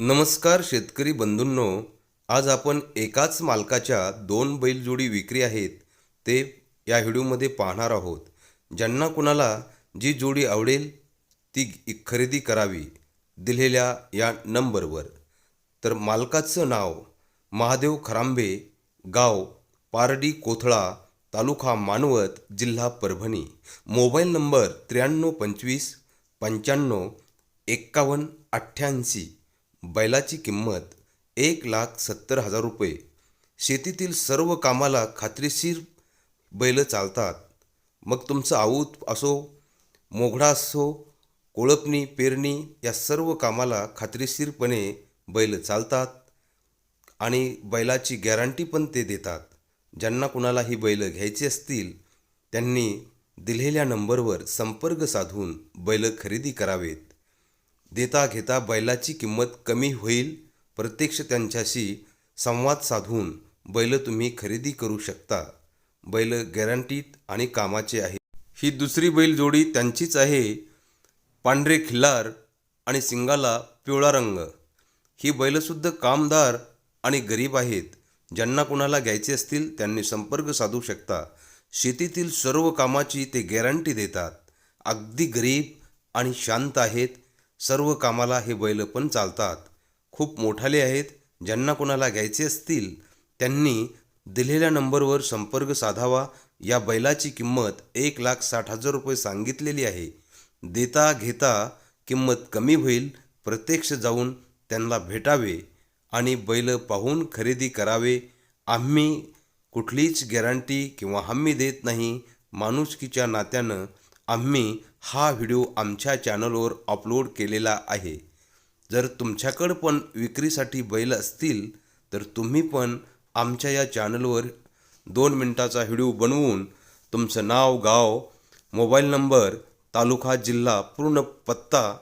नमस्कार शेतकरी बंधूंनो आज आपण एकाच मालकाच्या दोन बैलजोडी विक्री आहेत ते या व्हिडिओमध्ये पाहणार आहोत. ज्यांना कुणाला जी जोडी आवडेल ती खरेदी करावी दिलेल्या या नंबरवर. तर मालकाचं नाव महादेव खरांबे गाव पारडी कोथळा तालुका मानवत जिल्हा परभणी. मोबाईल नंबर त्र्याण्णव पंचवीस पंच्याण्णव एक्कावन्न अठ्ठ्याऐंशी. बैलाची किंमत एक लाख सत्तर हजार रुपये. शेतीतील सर्व कामाला खात्रीशीर बैल चालतात. मग तुमचं आऊत असो मोघडा असो कोळपणी पेरणी या सर्व कामाला खात्रीशीरपणे बैल चालतात आणि बैलाची गॅरंटी पण ते देतात. ज्यांना कुणाला ही बैल घ्यायची असतील त्यांनी दिलेल्या नंबरवर संपर्क साधून बैल खरेदी करावेत. देता घेता बैलाची किंमत कमी होईल प्रत्यक्ष त्यांच्याशी संवाद साधून बैल तुम्ही खरेदी करू शकता. बैल गॅरंटीत आणि कामाचे आहे ही दुसरी बैल जोडी त्यांचीच आहे. पांढरे खिल्लार आणि सिंगाला पिवळा रंग. ही बैलसुद्धा कामदार आणि गरीब आहेत. ज्यांना कुणाला घ्यायचे असतील त्यांनी संपर्क साधू शकता. शेतीतील सर्व कामाची ते गॅरंटी देतात. अगदी गरीब आणि शांत आहेत. सर्व कामाला हे बैल पण चालतात. खूप मोठाले आहेत. ज्यांना कोणाला घ्यायचे असतील त्यांनी दिलेल्या नंबरवर संपर्क साधावा. या बैलाची किंमत एक लाख साठ हजार रुपये सांगितलेली आहे. देता घेता किंमत कमी होईल. प्रत्यक्ष जाऊन त्यांना भेटावे आणि बैल पाहून खरेदी करावे. आम्ही कुठलीच गॅरंटी किंवा हमी देत नाही. माणुसकीच्या नात्यानं आम्ही हा व्हिडिओ आमच्या चॅनलवर अपलोड केलेला आहे. जर तुमच्याकडं पण विक्रीसाठी बैल असतील तर तुम्ही पण आमच्या या चॅनलवर दोन मिनटाचा व्हिडिओ बनवून तुमचं नाव गाव मोबाईल नंबर तालुका जिल्हा पूर्ण पत्ता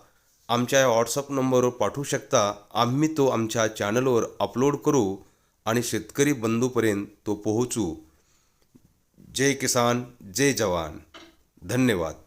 आमच्या या व्हॉट्सअप नंबरवर पाठवू शकता. आम्ही तो आमच्या चॅनलवर अपलोड करू आणि शेतकरी बंधूपर्यंत तो पोहोचू. जय किसान जय जवान. धन्यवाद.